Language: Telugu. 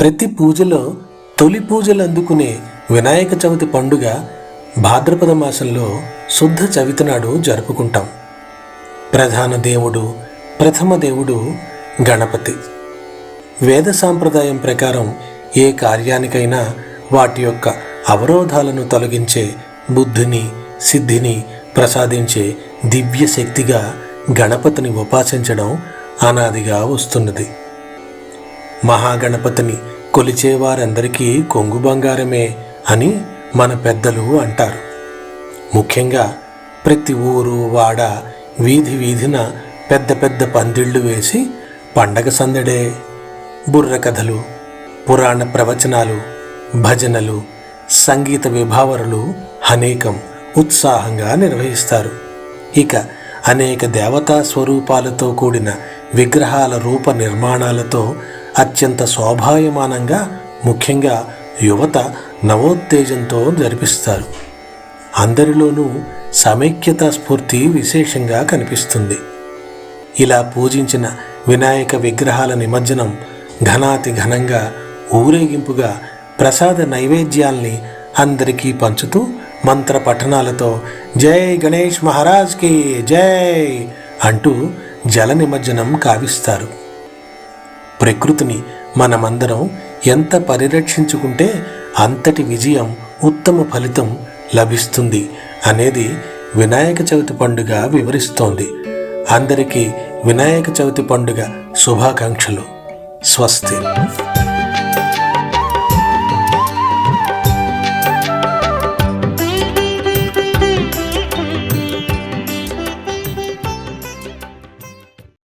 ప్రతి పూజలో తొలి పూజలు అందుకునే వినాయక చవితి పండుగ భాద్రపద మాసంలో శుద్ధ చవితి నాడు జరుపుకుంటాం. ప్రధాన దేవుడు ప్రథమ దేవుడు గణపతి. వేద సాంప్రదాయం ప్రకారం ఏ కార్యానికైనా వాటి యొక్క అవరోధాలను తొలగించే బుద్ధిని సిద్ధిని ప్రసాదించే దివ్య శక్తిగా గణపతిని ఉపాసించడం అనాదిగా వస్తున్నది. మహాగణపతిని కొలిచేవారందరికీ కొంగు బంగారమే అని మన పెద్దలు అంటారు. ముఖ్యంగా ప్రతి ఊరు వాడ వీధి వీధిన పెద్ద పెద్ద పందిళ్ళు వేసి పండగ సందడే బుర్ర కథలు పురాణ ప్రవచనాలు భజనలు సంగీత విభావరులు అనేకం ఉత్సాహంగా నిర్వహిస్తారు. ఇక అనేక దేవతా స్వరూపాలతో కూడిన విగ్రహాల రూప నిర్మాణాలతో అత్యంత శోభాయమానంగా ముఖ్యంగా యువత నవోత్తేజంతో జరిపిస్తారు. అందరిలోనూ సమైక్యత స్ఫూర్తి విశేషంగా కనిపిస్తుంది. ఇలా పూజించిన వినాయక విగ్రహాల నిమజ్జనం ఘనాతి ఘనంగా ఊరేగింపుగా ప్రసాద నైవేద్యాల్ని అందరికీ పంచుతూ మంత్ర పఠనాలతో జై గణేష్ మహారాజ్కి జై అంటూ జల నిమజ్జనం కావిస్తారు. ప్రకృతిని మనమందరం ఎంత పరిరక్షించుకుంటే అంతటి విజయం ఉత్తమ ఫలితం లభిస్తుంది అనేది వినాయక చవితి పండుగ వివరిస్తోంది. అందరికీ వినాయక చవితి పండుగ శుభాకాంక్షలు. స్వస్తి.